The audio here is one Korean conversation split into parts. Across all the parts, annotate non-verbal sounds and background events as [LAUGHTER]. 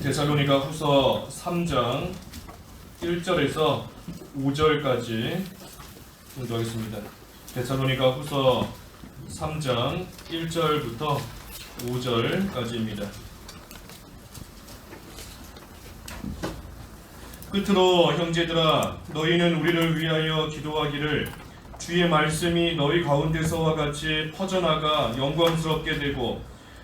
데살로니가 후서 3장 1절에서 5절까지 공부하겠습니다. 데살로니가 후서 3장 1절부터 5절까지입니다. 끝으로 형제들아 너희는 우리를 위하여 기도하기를 주의 말씀이 너희 가운데서와 같이 퍼져나가 영광스럽게 되고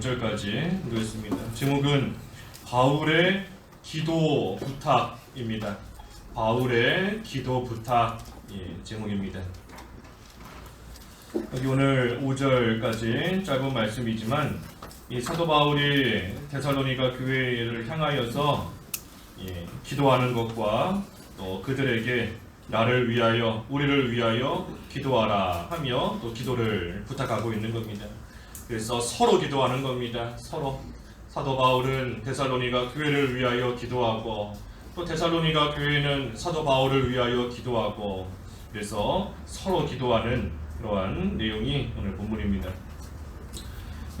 예, 5절까지 읽겠습니다. 제목은 바울의 기도 부탁입니다. 바울의 기도 부탁 예, 제목입니다. 여기 오늘 5절까지 짧은 말씀이지만 이 사도 바울이 데살로니가 교회를 향하여서 예, 기도하는 것과 또 그들에게 나를 위하여 우리를 위하여 기도하라 하며 또 기도를 부탁하고 있는 겁니다. 그래서 서로 기도하는 겁니다. 서로 사도 바울은 데살로니가 교회를 위하여 기도하고 또 데살로니가 교회는 사도 바울을 위하여 기도하고 그래서 서로 기도하는 그러한 내용이 오늘 본문입니다.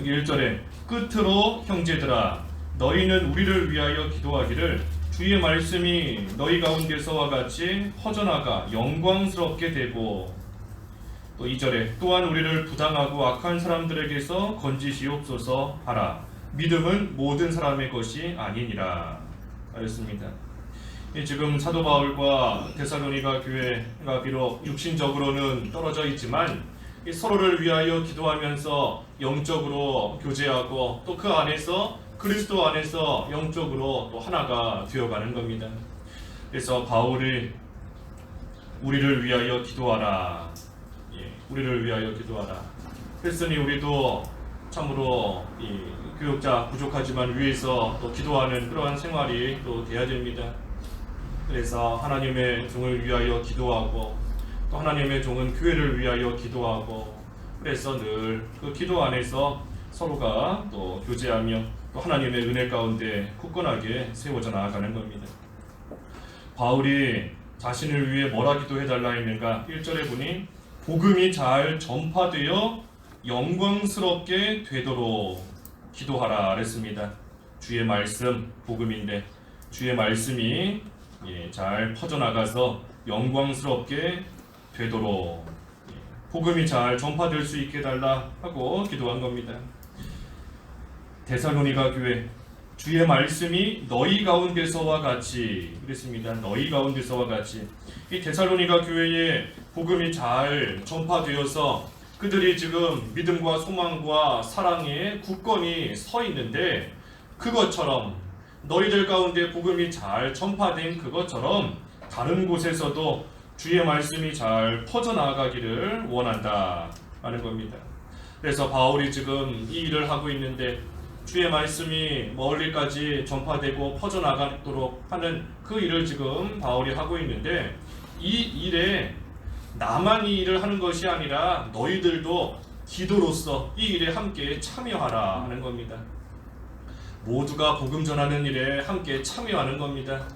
여기 1절에 끝으로 형제들아 너희는 우리를 위하여 기도하기를 주의 말씀이 너희 가운데서와 같이 퍼져나가 영광스럽게 되고 또 2절에 또한 우리를 부당하고 악한 사람들에게서 건지시옵소서 하라 믿음은 모든 사람의 것이 아니니라 하였습니다. 이 지금 사도 바울과 데살로니가 교회가 비록 육신적으로는 떨어져 있지만 이 서로를 위하여 기도하면서 영적으로 교제하고 또 그 안에서 그리스도 안에서 영적으로 또 하나가 되어가는 겁니다. 그래서 바울이 우리를 위하여 기도하라. 예, 우리를 위하여 기도하라. 그랬으니 우리도 참으로 이 교육자 부족하지만 위에서 또 기도하는 그러한 생활이 또 돼야 됩니다. 그래서 하나님의 종을 위하여 기도하고 또 하나님의 종은 교회를 위하여 기도하고 그래서 늘 그 기도 안에서 서로가 또 교제하며 또 하나님의 은혜 가운데 굳건하게 세워져 나아가는 겁니다. 바울이 자신을 위해 뭐라 기도해 달라 했는가? 1절에 보니 복음이 잘 전파되어 영광스럽게 되도록 기도하라 그랬습니다. 주의 말씀 복음인데 주의 말씀이 예, 잘 퍼져나가서 영광스럽게 되도록 예, 복음이 잘 전파될 수 있게 달라 하고 기도한 겁니다. 데살로니가 교회 주의 말씀이 너희 가운데서와 같이 그랬습니다. 너희 가운데서와 같이 이 데살로니가 교회에 복음이 잘 전파되어서 그들이 지금 믿음과 소망과 사랑에 굳건히 서 있는데 그것처럼 너희들 가운데 복음이 잘 전파된 그것처럼 다른 곳에서도 주의 말씀이 잘 퍼져나가기를 원한다 하는 겁니다. 그래서 바울이 지금 이 일을 하고 있는데 주의 말씀이 멀리까지 전파되고 퍼져나가도록 하는 그 일을 지금 바울이 하고 있는데 이 일에 나만 이 일을 하는 것이 아니라 너희들도 기도로서 이 일에 함께 참여하라 하는 겁니다. 모두가 복음 전하는 일에 함께 참여하는 겁니다.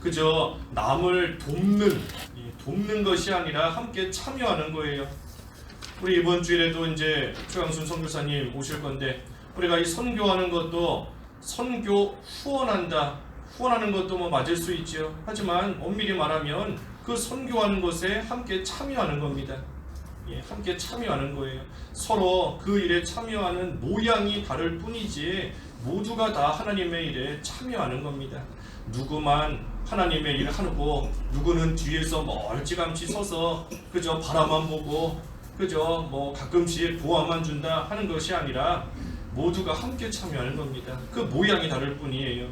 그저 남을 돕는 이 돕는 것이 아니라 함께 참여하는 거예요. 우리 이번 주일에도 이제 최강순 선교사님 오실 건데 우리가 이 선교하는 것도 선교 후원한다. 후원하는 것도 뭐 맞을 수 있지요. 하지만 엄밀히 말하면 그 선교하는 것에 함께 참여하는 겁니다. 예, 함께 참여하는 거예요. 서로 그 일에 참여하는 모양이 다를 뿐이지 모두가 다 하나님의 일에 참여하는 겁니다. 누구만 하나님의 일을 하고 누구는 뒤에서 멀찌감치 서서 그저 바라만 보고 그저 뭐 가끔씩 도와만 준다 하는 것이 아니라 모두가 함께 참여하는 겁니다. 그 모양이 다를 뿐이에요.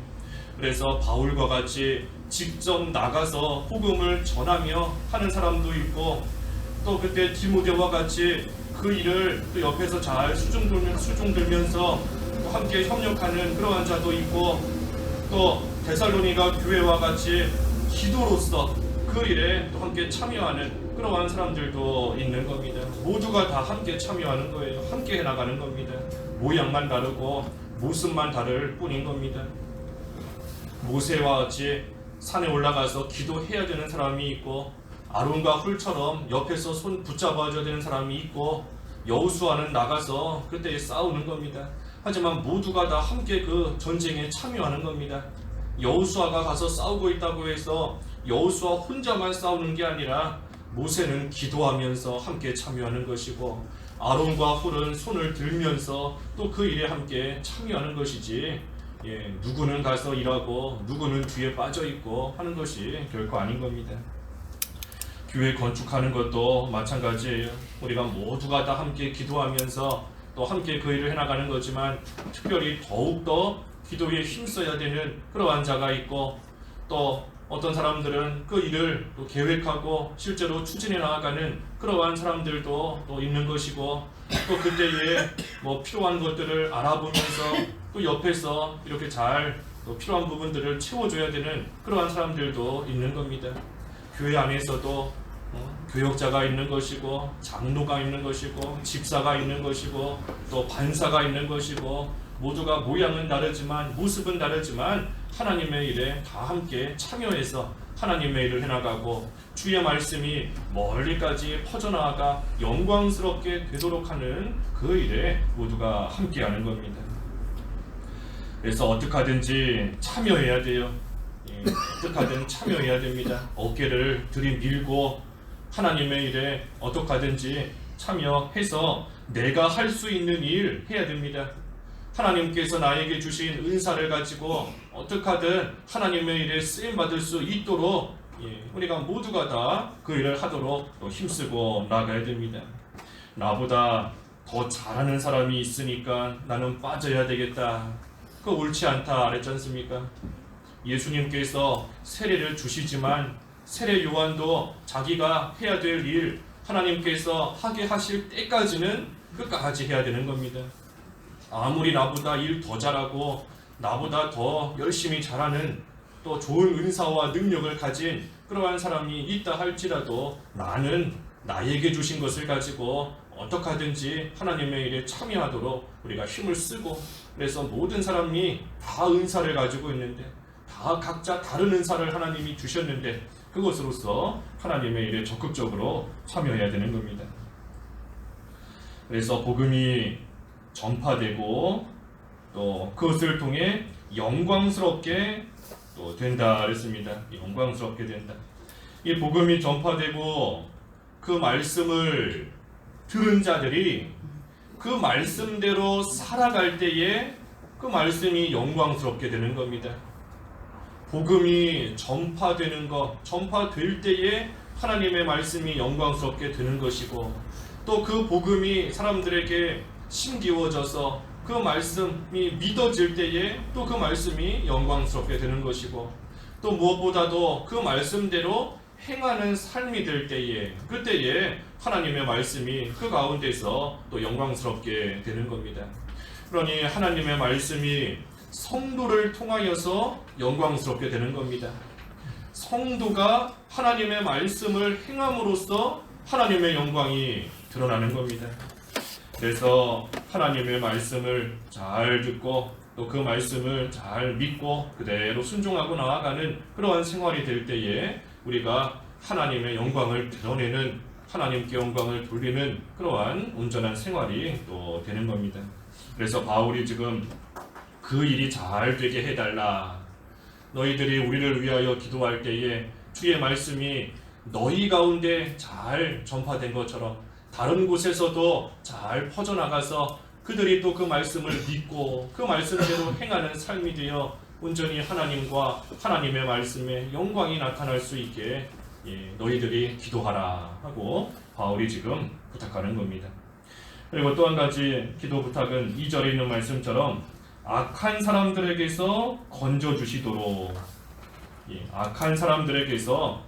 그래서 바울과 같이 직접 나가서 복음을 전하며 하는 사람도 있고 또 그때 디모데와 같이 그 일을 또 옆에서 잘 수중 들면서 수중 들면서 또 함께 협력하는 그러한 자도 있고 또 데살로니가 교회와 같이 기도로서 그 일에 또 함께 참여하는 그러한 사람들도 있는 겁니다. 모두가 다 함께 참여하는 거예요. 함께 해나가는 겁니다. 모양만 다르고 모습만 다를 뿐인 겁니다. 모세와 같이 산에 올라가서 기도해야 되는 사람이 있고 아론과 훌처럼 옆에서 손 붙잡아줘야 되는 사람이 있고 여우수아는 나가서 그때 싸우는 겁니다. 하지만 모두가 다 함께 그 전쟁에 참여하는 겁니다. 여우수아가 가서 싸우고 있다고 해서 여우수아 혼자만 싸우는 게 아니라 모세는 기도하면서 함께 참여하는 것이고 아론과 훌은 손을 들면서 또 그 일에 함께 참여하는 것이지 예, 누구는 가서 일하고 누구는 뒤에 빠져 있고 하는 것이 결코 아닌 겁니다. 교회 건축하는 것도 마찬가지예요. 우리가 모두가 다 함께 기도하면서 또 함께 그 일을 해나가는 거지만 특별히 더욱더 기도에 힘써야 되는 그러한 자가 있고 또 어떤 사람들은 그 일을 또 계획하고 실제로 추진해 나가는 그러한 사람들도 또 있는 것이고 또 그때에 뭐 필요한 것들을 알아보면서 또 옆에서 이렇게 잘또 필요한 부분들을 채워줘야 되는 그러한 사람들도 있는 겁니다. 교회 안에서도 어, 교역자가 있는 것이고 장로가 있는 것이고 집사가 있는 것이고 또 반사가 있는 것이고 모두가 모양은 다르지만 모습은 다르지만 하나님의 일에 다 함께 참여해서 하나님의 일을 해나가고 주의 말씀이 멀리까지 퍼져나가 영광스럽게 되도록 하는 그 일에 모두가 함께하는 겁니다. 그래서 어떻게 하든지 참여해야 돼요. 예, 어떻게 하든 참여해야 됩니다. 어깨를 들이밀고 하나님의 일에 어떻게 하든지 참여해서 내가 할 수 있는 일 해야 됩니다. 하나님께서 나에게 주신 은사를 가지고 어떻게 하든 하나님의 일에 쓰임 받을 수 있도록 예, 우리가 모두가 다 그 일을 하도록 또 힘쓰고 나가야 됩니다. 나보다 더 잘하는 사람이 있으니까 나는 빠져야 되겠다. 그 옳지 않다 그랬지 않습니까? 예수님께서 세례를 주시지만 세례 요한도 자기가 해야 될 일 하나님께서 하게 하실 때까지는 끝까지 해야 되는 겁니다. 아무리 나보다 일 더 잘하고 나보다 더 열심히 잘하는 또 좋은 은사와 능력을 가진 그러한 사람이 있다 할지라도 나는 나에게 주신 것을 가지고 어떻게 하든지 하나님의 일에 참여하도록 우리가 힘을 쓰고 그래서 모든 사람이 다 은사를 가지고 있는데 다 각자 다른 은사를 하나님이 주셨는데 그것으로서 하나님의 일에 적극적으로 참여해야 되는 겁니다. 그래서 복음이 전파되고 또 그것을 통해 영광스럽게 또 된다 그랬습니다. 영광스럽게 된다. 이 복음이 전파되고 그 말씀을 들은 자들이 그 말씀대로 살아갈 때에 그 말씀이 영광스럽게 되는 겁니다. 복음이 전파되는 것, 전파될 때에 하나님의 말씀이 영광스럽게 되는 것이고 또 그 복음이 사람들에게 심기워져서 그 말씀이 믿어질 때에 또 그 말씀이 영광스럽게 되는 것이고 또 무엇보다도 그 말씀대로 행하는 삶이 될 때에 그때에 하나님의 말씀이 그 가운데서 또 영광스럽게 되는 겁니다. 그러니 하나님의 말씀이 성도를 통하여서 영광스럽게 되는 겁니다. 성도가 하나님의 말씀을 행함으로써 하나님의 영광이 드러나는 겁니다. 그래서 하나님의 말씀을 잘 듣고 또 그 말씀을 잘 믿고 그대로 순종하고 나아가는 그러한 생활이 될 때에 우리가 하나님의 영광을 드러내는 하나님께 영광을 돌리는 그러한 온전한 생활이 또 되는 겁니다. 그래서 바울이 지금 그 일이 잘 되게 해달라. 너희들이 우리를 위하여 기도할 때에 주의 말씀이 너희 가운데 잘 전파된 것처럼 다른 곳에서도 잘 퍼져나가서 그들이 또 그 말씀을 믿고 그 말씀대로 행하는 삶이 되어 온전히 하나님과 하나님의 말씀에 영광이 나타날 수 있게 예, 너희들이 기도하라 하고 바울이 지금 부탁하는 겁니다. 그리고 또 한 가지 기도 부탁은 2절에 있는 말씀처럼 악한 사람들에게서 건져 주시도록 예, 악한 사람들에게서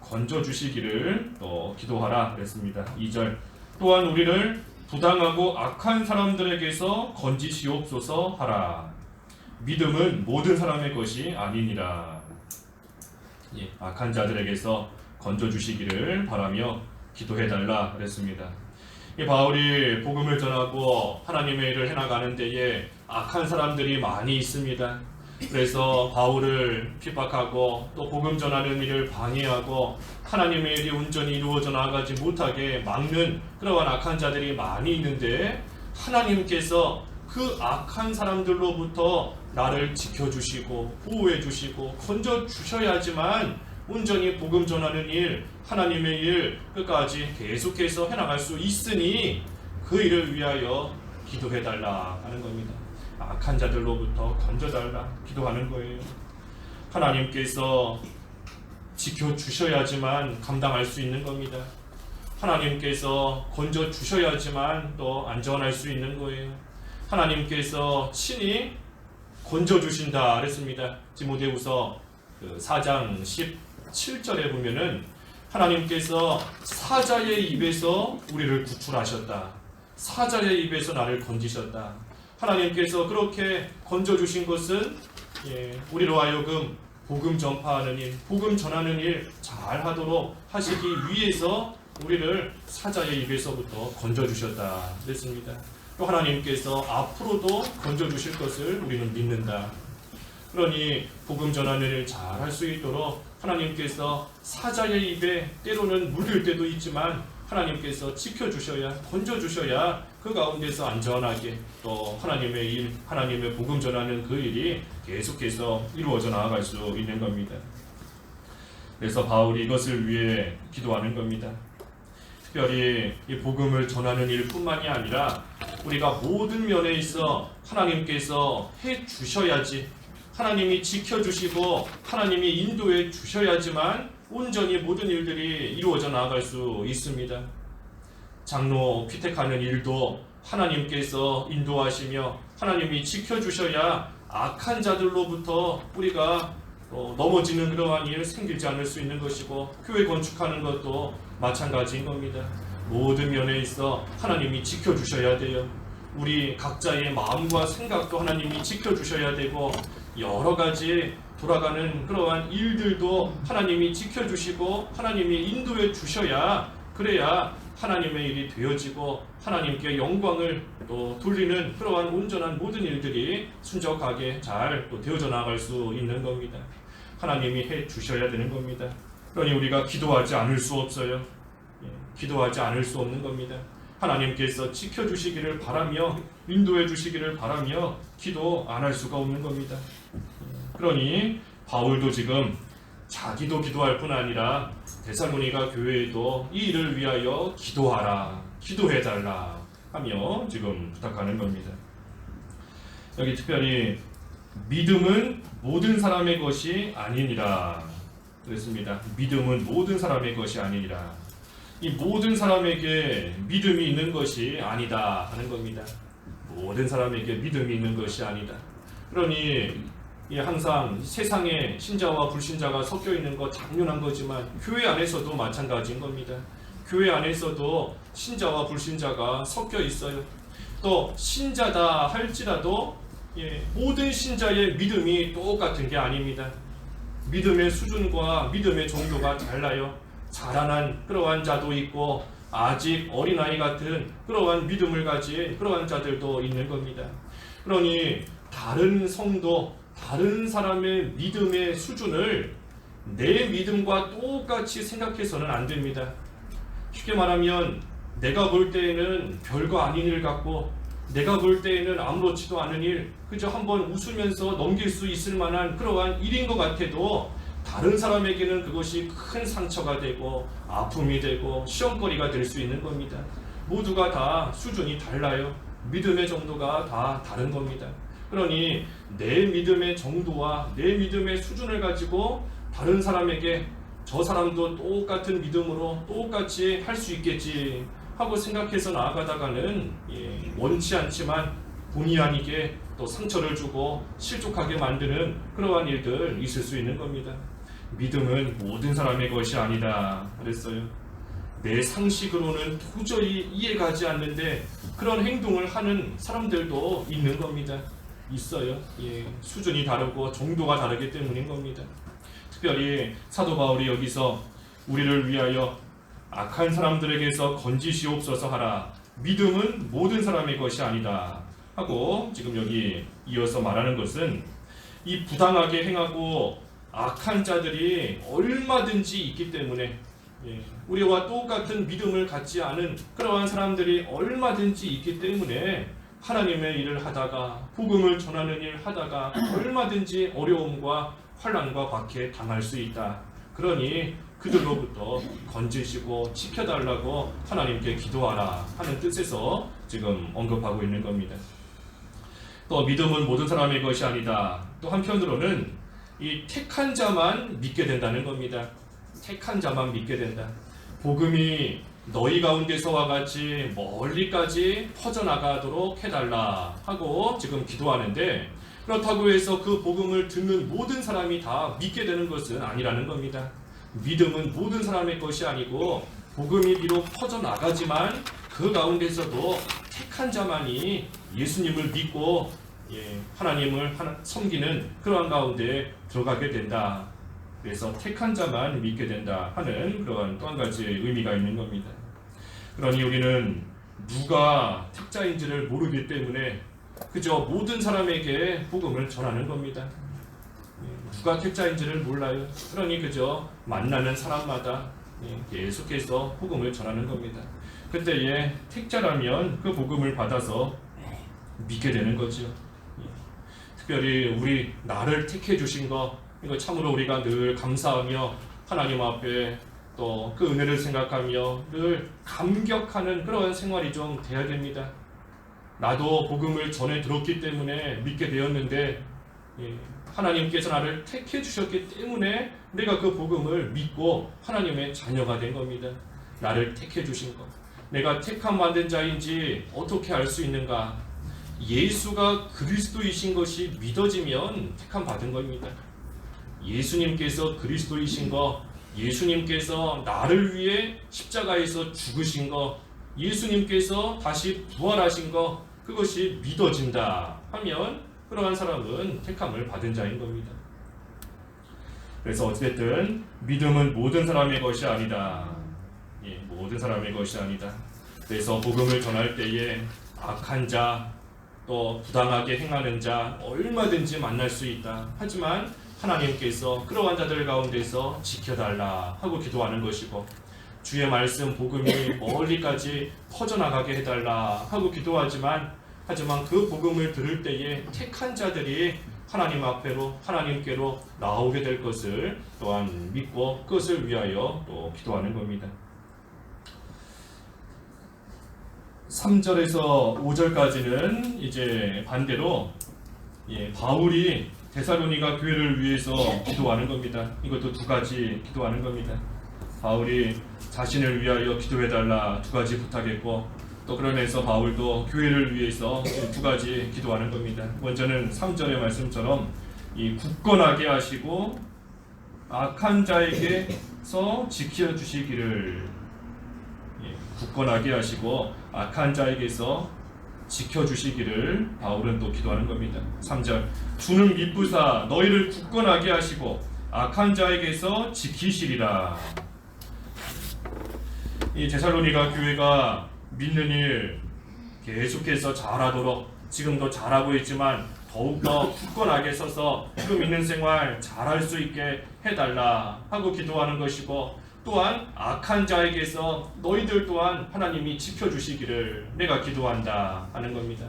건져 주시기를 또 기도하라 그랬습니다. 2절 또한 우리를 부당하고 악한 사람들에게서 건지시옵소서 하라. 믿음은 모든 사람의 것이 아니니라. 예, 악한 자들에게서 건져 주시기를 바라며 기도해 달라 그랬습니다. 이 바울이 복음을 전하고 하나님의 일을 해나가는 데에 악한 사람들이 많이 있습니다. 그래서 바울을 핍박하고 또 복음 전하는 일을 방해하고 하나님의 일이 온전히 이루어져 나가지 못하게 막는 그러한 악한 자들이 많이 있는데 하나님께서 그 악한 사람들로부터 나를 지켜주시고 보호해 주시고 건져 주셔야지만 온전히 복음 전하는 일, 하나님의 일 끝까지 계속해서 해나갈 수 있으니 그 일을 위하여 기도해 달라 하는 겁니다. 악한 자들로부터 건져 달라 기도하는 거예요. 하나님께서 지켜 주셔야지만 감당할 수 있는 겁니다. 하나님께서 건져 주셔야지만 또 안전할 수 있는 거예요. 하나님께서 친히 건져주신다 그랬습니다. 디모데후서 그 4장 17절에 보면은 하나님께서 사자의 입에서 우리를 구출하셨다. 사자의 입에서 나를 건지셨다. 하나님께서 그렇게 건져주신 것은 예, 우리로 하여금 복음 전파하는 일, 복음 전하는 일 잘 하도록 하시기 위해서 우리를 사자의 입에서부터 건져주셨다 그랬습니다. 또 하나님께서 앞으로도 건져주실 것을 우리는 믿는다. 그러니 복음 일잘할 수 있도록 하나님께서 사자의 입에 때로는 물릴 때도 있지만 하나님께서 지켜주셔야 건져주셔야 그 가운데서 안전하게 또 하나님의 일, 하나님의 복음 전하는 그 일이 계속해서 이루어져 나아갈 수 있는 겁니다. 그래서 바울이 이것을 위해 기도하는 겁니다. 특별히 이 복음을 전하는 일뿐만이 아니라 우리가 모든 면에 있어 하나님께서 해 주셔야지 하나님이 지켜주시고 하나님이 인도해 주셔야지만 온전히 모든 일들이 이루어져 나아갈 수 있습니다. 장로 피택하는 일도 하나님께서 인도하시며 하나님이 지켜주셔야 악한 자들로부터 우리가 어, 넘어지는 그러한 일 생기지 않을 수 있는 것이고 교회 건축하는 것도 마찬가지인 겁니다. 모든 면에 있어 하나님이 지켜주셔야 돼요. 우리 각자의 마음과 생각도 하나님이 지켜주셔야 되고 여러 가지 돌아가는 그러한 일들도 하나님이 지켜주시고 하나님이 인도해 주셔야 그래야 하나님의 일이 되어지고 하나님께 영광을 또 돌리는 그러한 온전한 모든 일들이 순적하게 잘 또 되어져 나갈 수 있는 겁니다. 하나님이 해 주셔야 되는 겁니다. 그러니 우리가 기도하지 않을 수 없어요. 예, 기도하지 않을 수 없는 겁니다. 하나님께서 지켜주시기를 바라며 인도해 주시기를 바라며 기도 안 할 수가 없는 겁니다. 그러니 바울도 지금 자기도 기도할 뿐 아니라 데살로니가 교회에도 이 일을 위하여 기도하라, 기도해 달라 하며 지금 부탁하는 겁니다. 여기 특별히 믿음은 모든 사람의 것이 아니니라 그랬습니다. 믿음은 모든 사람의 것이 아니니라. 이 모든 사람에게 믿음이 있는 것이 아니다 하는 겁니다. 모든 사람에게 믿음이 있는 것이 아니다. 그러니 이 항상 세상에 신자와 불신자가 섞여 있는 거 당연한 거지만 교회 안에서도 마찬가지인 겁니다. 교회 안에서도 신자와 불신자가 섞여 있어요. 또 신자다 할지라도 예, 모든 신자의 믿음이 똑같은 게 아닙니다. 믿음의 수준과 믿음의 정도가 달라요. 자라난 그러한 자도 있고 아직 어린아이 같은 그러한 믿음을 가진 그러한 자들도 있는 겁니다. 그러니 다른 성도, 다른 사람의 믿음의 수준을 내 믿음과 똑같이 생각해서는 안 됩니다. 쉽게 말하면 내가 볼 때에는 별거 아닌 일 같고 내가 볼 때에는 아무렇지도 않은 일, 그저 한번 웃으면서 넘길 수 있을 만한 그러한 일인 것 같아도 다른 사람에게는 그것이 큰 상처가 되고 아픔이 되고 시험거리가 될 수 있는 겁니다. 모두가 다 수준이 달라요. 믿음의 정도가 다 다른 겁니다. 그러니 내 믿음의 정도와 내 믿음의 수준을 가지고 다른 사람에게 저 사람도 똑같은 믿음으로 똑같이 할 수 있겠지 하고 생각해서 나아가다가는 예, 원치 않지만 본의 아니게 또 상처를 주고 실족하게 만드는 그러한 일들 있을 수 있는 겁니다. 믿음은 모든 사람의 것이 아니다 그랬어요. 내 상식으로는 도저히 이해가지 않는데 그런 행동을 하는 사람들도 있는 겁니다. 있어요. 예, 수준이 다르고 정도가 다르기 때문인 겁니다. 특별히 사도 바울이 여기서 우리를 위하여 악한 사람들에게서 건지시옵소서 하라. 믿음은 모든 사람의 것이 아니다. 하고 지금 여기 이어서 말하는 것은 이 부당하게 행하고 악한 자들이 얼마든지 있기 때문에 예, 우리와 똑같은 믿음을 갖지 않은 그러한 사람들이 얼마든지 있기 때문에 하나님의 일을 하다가 복음을 전하는 일 하다가 얼마든지 어려움과 환란과 박해 당할 수 있다. 그러니 그들로부터 건지시고 지켜달라고 하나님께 기도하라 하는 뜻에서 지금 언급하고 있는 겁니다. 또 믿음은 모든 사람의 것이 아니다. 또 한편으로는 이 택한 자만 믿게 된다는 겁니다. 택한 자만 믿게 된다. 복음이 너희 가운데서와 같이 멀리까지 퍼져나가도록 해달라 하고 지금 기도하는데 그렇다고 해서 그 복음을 듣는 모든 사람이 다 믿게 되는 것은 아니라는 겁니다. 믿음은 모든 사람의 것이 아니고 복음이 비록 퍼져 나가지만 그 가운데서도 택한 자만이 예수님을 믿고 예, 하나님을 하나, 섬기는 그러한 가운데 들어가게 된다. 그래서 택한 자만 믿게 된다 하는 그러한 또한 가지의 의미가 있는 겁니다. 그러니 우리는 누가 택자인지를 모르기 때문에 그저 모든 사람에게 복음을 전하는 겁니다. 예, 누가 택자인지를 몰라요. 그러니 그저 만나는 사람마다 예, 계속해서 복음을 전하는 겁니다. 그때에 택자라면 그 복음을 받아서 믿게 되는 거죠. 예, 특별히 우리 나를 택해 주신 거 이거 참으로 우리가 늘 감사하며 하나님 앞에 또 그 은혜를 생각하며 늘 감격하는 그런 생활이 좀 돼야 됩니다. 나도 복음을 전해 들었기 때문에 믿게 되었는데 예, 하나님께서 나를 택해 주셨기 때문에 내가 그 복음을 믿고 하나님의 자녀가 된 겁니다. 나를 택해 주신 것. 내가 택함 받은 자인지 어떻게 알 수 있는가? 예수가 그리스도이신 것이 믿어지면 택함 받은 겁니다. 예수님께서 그리스도이신 거, 예수님께서 나를 위해 십자가에서 죽으신 거, 예수님께서 다시 부활하신 거, 그것이 믿어진다 하면 그러한 사람은 택함을 받은 자인 겁니다. 그래서 어찌됐든 믿음은 모든 사람의 것이 아니다. 예, 모든 사람의 것이 아니다. 그래서 복음을 전할 때에 악한 자, 또 부당하게 행하는 자 얼마든지 만날 수 있다. 하지만 하나님께서 그러한 자들 가운데서 지켜달라 하고 기도하는 것이고 주의 말씀 복음이 멀리까지 퍼져나가게 해달라 하고 기도하지만 하지만 그 복음을 들을 때에 택한 자들이 하나님 앞에로 하나님께로 나오게 될 것을 또한 믿고 그것을 위하여 또 기도하는 겁니다. 3절에서 5절까지는 이제 반대로 예, 바울이 데살로니가 교회를 위해서 기도하는 겁니다. 이것도 두 가지 기도하는 겁니다. 바울이 자신을 위하여 기도해 달라 두 가지 부탁했고 또 그러면서 바울도 교회를 위해서 두 가지 기도하는 겁니다. 먼저는 3절의 말씀처럼 이 굳건하게 하시고 악한 자에게서 지켜 주시기를 예, 굳건하게 하시고 악한 자에게서 지켜 주시기를 바울은 또 기도하는 겁니다. 3절 주는 미쁘사 너희를 굳건하게 하시고 악한 자에게서 지키시리라. 이 제살로니가 교회가 믿는 일 계속해서 잘하도록 지금도 잘하고 있지만 더욱더 굳건하게 서서 그 믿는 생활 잘할 수 있게 해달라 하고 기도하는 것이고 또한 악한 자에게서 너희들 또한 하나님이 지켜주시기를 내가 기도한다 하는 겁니다.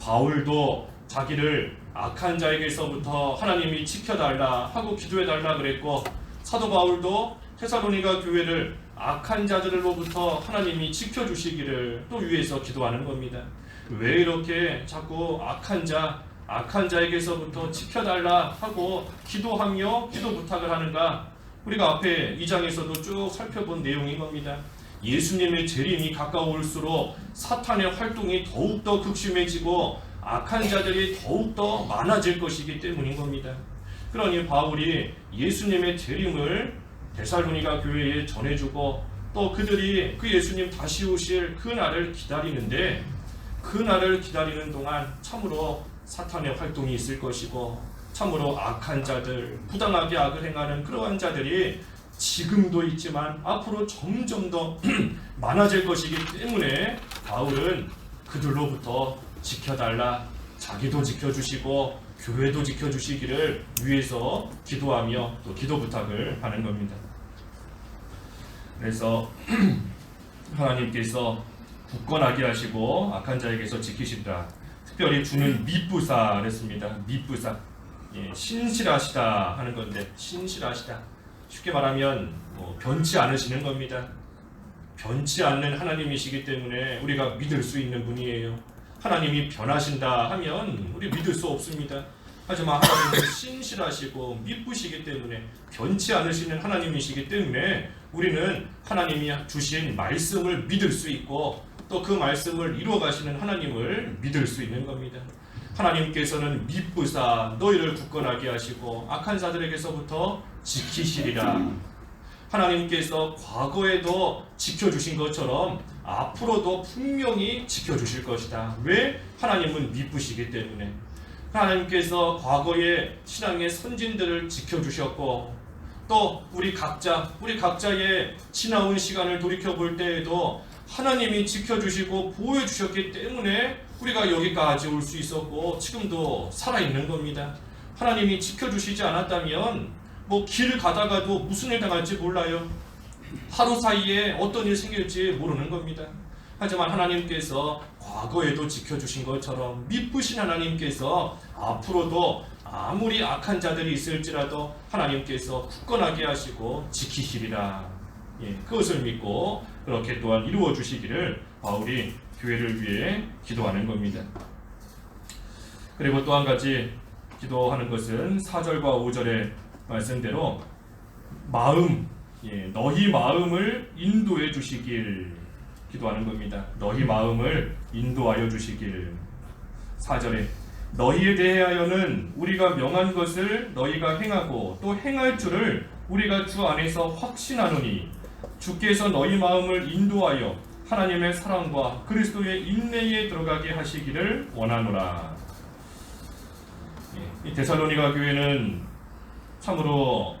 바울도 자기를 악한 자에게서부터 하나님이 지켜달라 하고 기도해달라 그랬고 사도 바울도 테사로니가 교회를 악한 자들로부터 하나님이 지켜주시기를 또 위해서 기도하는 겁니다. 왜 이렇게 자꾸 악한 자, 악한 자에게서부터 지켜달라 하고 기도하며 기도 부탁을 하는가? 우리가 앞에 2장에서도 쭉 살펴본 내용인 겁니다. 예수님의 재림이 가까울수록 사탄의 활동이 더욱더 극심해지고 악한 자들이 더욱더 많아질 것이기 때문인 겁니다. 그러니 바울이 예수님의 재림을 데살로니가 교회에 전해주고 또 그들이 그 예수님 다시 오실 그 날을 기다리는데 그 날을 기다리는 동안 참으로 사탄의 활동이 있을 것이고 참으로 악한 자들, 부당하게 악을 행하는 그러한 자들이 지금도 있지만 앞으로 점점 더 [CLEARS THROAT] 많아질 것이기 때문에 바울은 그들로부터 지켜달라 자기도 지켜주시고 교회도 지켜주시기를 위해서 기도하며 또 기도 부탁을 하는 겁니다. 그래서 [CLEARS THROAT] 하나님께서 굳건하게 하시고 악한 자에게서 지키신다. 특별히 주는 미부사 그랬습니다. 미부사. 예, 신실하시다 하는 건데 신실하시다. 쉽게 말하면 뭐 변치 않으시는 겁니다. 변치 않는 하나님이시기 때문에 우리가 믿을 수 있는 분이에요. 하나님이 변하신다 하면 우리 믿을 수 없습니다. 하지만 하나님은 신실하시고 미쁘시기 때문에 변치 않으시는 하나님이시기 때문에 우리는 하나님이 주신 말씀을 믿을 수 있고 또 그 말씀을 이루어 가시는 하나님을 믿을 수 있는 겁니다. 하나님께서는 미쁘사 너희를 굳건하게 하시고 악한 자들에게서부터 지키시리라. 하나님께서 과거에도 지켜주신 것처럼 앞으로도 분명히 지켜주실 것이다. 왜? 하나님은 미쁘시기 때문에. 하나님께서 과거의 신앙의 선진들을 지켜주셨고 또 우리 각자 우리 각자의 지나온 시간을 돌이켜 볼 때에도 하나님이 지켜주시고 보호해 주셨기 때문에 우리가 여기까지 올 수 있었고 지금도 살아 있는 겁니다. 하나님이 지켜주시지 않았다면 뭐길 가다가도 무슨 일 당할지 몰라요. 하루 사이에 어떤 일 생길지 모르는 겁니다. 하지만 하나님께서 과거에도 지켜주신 것처럼 미쁘신 하나님께서 앞으로도 아무리 악한 자들이 있을지라도 하나님께서 굳건하게 하시고 지키시리라. 예, 그것을 믿고 그렇게 또한 이루어 주시기를 바울이 교회를 위해 기도하는 겁니다. 그리고 또 한 가지 기도하는 것은 4절과 5절의 말씀대로 마음, 예, 너희 마음을 인도해 주시길 기도하는 겁니다. 너희 마음을 인도하여 주시길. 4절에 너희에 대하여는 우리가 명한 것을 너희가 행하고 또 행할 줄을 우리가 주 안에서 확신하노니 주께서 너희 마음을 인도하여 하나님의 사랑과 그리스도의 인내에 들어가게 하시기를 원하노라. 예, 이 데살로니가 교회는 참으로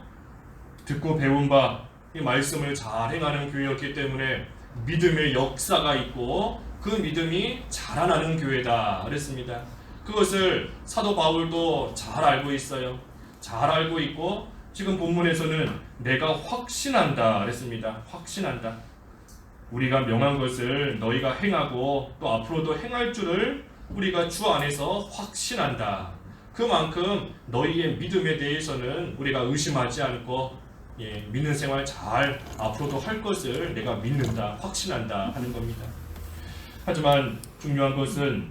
듣고 배운 바 이 말씀을 잘 행하는 교회였기 때문에 믿음의 역사가 있고 그 믿음이 자라나는 교회다 그랬습니다. 그것을 사도 바울도 잘 알고 있어요. 잘 알고 있고 지금 본문에서는 내가 확신한다 그랬습니다. 확신한다. 우리가 명한 것을 너희가 행하고 또 앞으로도 행할 줄을 우리가 주 안에서 확신한다. 그만큼 너희의 믿음에 대해서는 우리가 의심하지 않고 예, 믿는 생활 잘 앞으로도 할 것을 내가 믿는다, 확신한다 하는 겁니다. 하지만 중요한 것은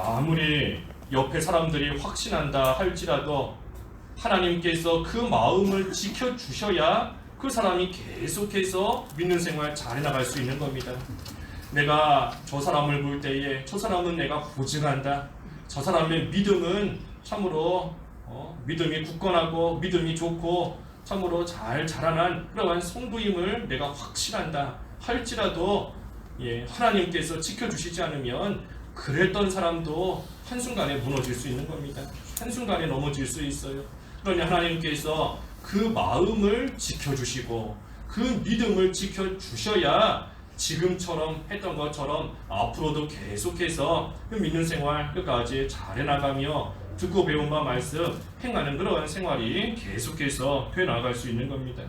아무리 옆에 사람들이 확신한다 할지라도 하나님께서 그 마음을 지켜 주셔야 그 사람이 계속해서 믿는 생활 잘 해나갈 수 있는 겁니다. 내가 저 사람을 볼 때에 저 사람은 내가 보증한다. 저 사람의 믿음은 참으로 어, 믿음이 굳건하고 믿음이 좋고 참으로 잘 자라난 그러한 성부임을 내가 확신한다 할지라도 예, 하나님께서 지켜주시지 않으면 그랬던 사람도 한순간에 무너질 수 있는 겁니다. 한순간에 넘어질 수 있어요. 그러니 하나님께서 그 마음을 지켜주시고 그 믿음을 지켜주셔야 지금처럼 했던 것처럼 앞으로도 계속해서 그 믿는 생활 끝까지 잘 해나가며 듣고 배운 바 말씀 행하는 그러한 생활이 계속해서 돼 나갈 수 있는 겁니다.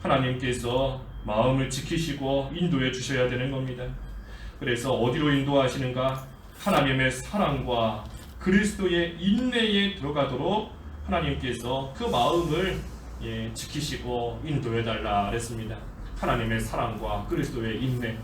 하나님께서 마음을 지키시고 인도해 주셔야 되는 겁니다. 그래서 어디로 인도하시는가? 하나님의 사랑과 그리스도의 인내에 들어가도록 하나님께서 그 마음을 예, 지키시고 인도해 달라 그랬습니다. 하나님의 사랑과 그리스도의 인내.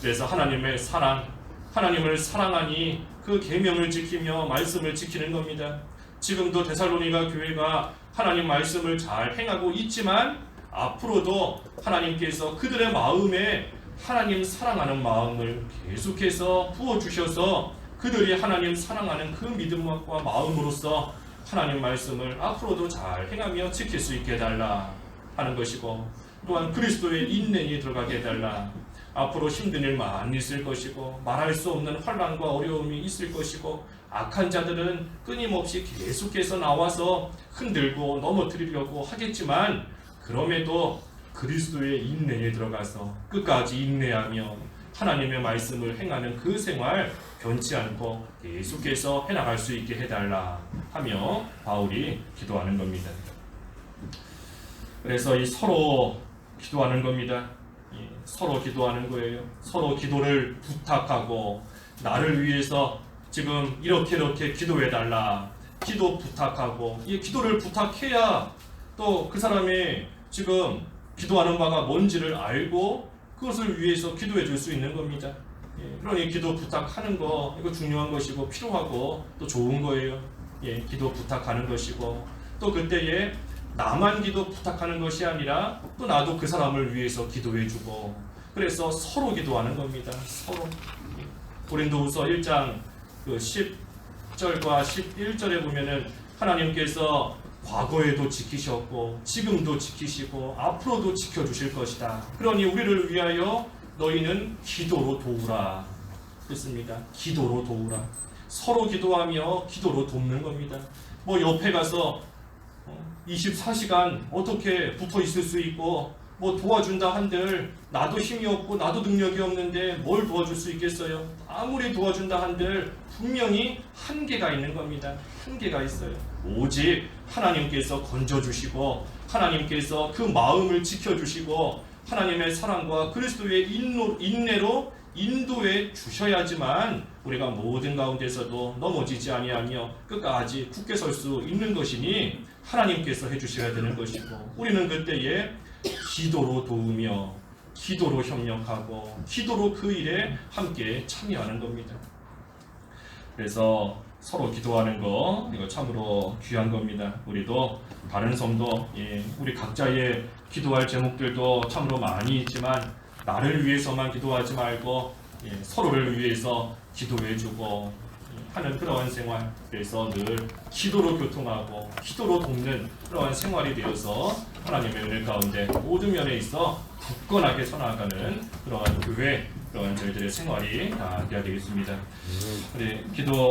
그래서 하나님의 사랑, 하나님을 사랑하니 그 계명을 지키며 말씀을 지키는 겁니다. 지금도 데살로니가 교회가 하나님 말씀을 잘 행하고 있지만 앞으로도 하나님께서 그들의 마음에 하나님 사랑하는 마음을 계속해서 부어 주셔서 그들이 하나님 사랑하는 그 믿음과 마음으로서 하나님 말씀을 앞으로도 잘 행하며 지킬 수 있게 해달라 하는 것이고 또한 그리스도의 인내에 들어가게 해달라. 앞으로 힘든 일 많이 있을 것이고 말할 수 없는 환란과 어려움이 있을 것이고 악한 자들은 끊임없이 계속해서 나와서 흔들고 넘어뜨리려고 하겠지만 그럼에도 그리스도의 인내에 들어가서 끝까지 인내하며 하나님의 말씀을 행하는 그 생활 변치 않고 계속해서 해나갈 수 있게 해달라 하며 바울이 기도하는 겁니다. 그래서 이 서로 기도하는 겁니다. 예, 서로 기도하는 거예요. 서로 기도를 부탁하고 나를 위해서 지금 이렇게 이렇게 기도해 달라. 기도 부탁하고 이 기도를 부탁해야 또 그 사람이 지금 기도하는 바가 뭔지를 알고 그것을 위해서 기도해 줄 수 있는 겁니다. 예, 그러니 기도 부탁하는 거 이거 중요한 것이고 필요하고 또 좋은 거예요. 예, 기도 부탁하는 것이고 또 그때에 나만 기도 부탁하는 것이 아니라 또 나도 그 사람을 위해서 기도해 주고 그래서 서로 기도하는 겁니다. 서로 예. 고린도후서 1장 그 10절과 11절에 보면은 하나님께서 과거에도 지키셨고 지금도 지키시고 앞으로도 지켜주실 것이다. 그러니 우리를 위하여 너희는 기도로 도우라. 그렇습니다. 기도로 도우라. 서로 기도하며 기도로 돕는 겁니다. 뭐 옆에 가서 24시간 어떻게 붙어 있을 수 있고 뭐 도와준다 한들 나도 힘이 없고 나도 능력이 없는데 뭘 도와줄 수 있겠어요? 아무리 도와준다 한들 분명히 한계가 있는 겁니다. 한계가 있어요. 오직 하나님께서 건져주시고 하나님께서 그 마음을 지켜주시고 하나님의 사랑과 그리스도의 인로, 인내로 인도해 주셔야지만 우리가 모든 가운데서도 넘어지지 아니하며 끝까지 굳게 설 수 있는 것이니 하나님께서 해주셔야 되는 것이고 우리는 그때에 기도로 도우며 기도로 협력하고 기도로 그 일에 함께 참여하는 겁니다. 그래서 서로 기도하는 거 이거 참으로 귀한 겁니다. 우리도 다른 성도 예, 우리 각자의 기도할 제목들도 참으로 많이 있지만 나를 위해서만 기도하지 말고 예, 서로를 위해서 기도해주고 예, 하는 그러한 생활 그래서 늘 기도로 교통하고 기도로 돕는 그러한 생활이 되어서 하나님의 은혜 가운데 모든 면에 있어 굳건하게 서나가는 그러한 교회 그러한 저희들의 생활이 다 되어야 되겠습니다. 우리 기도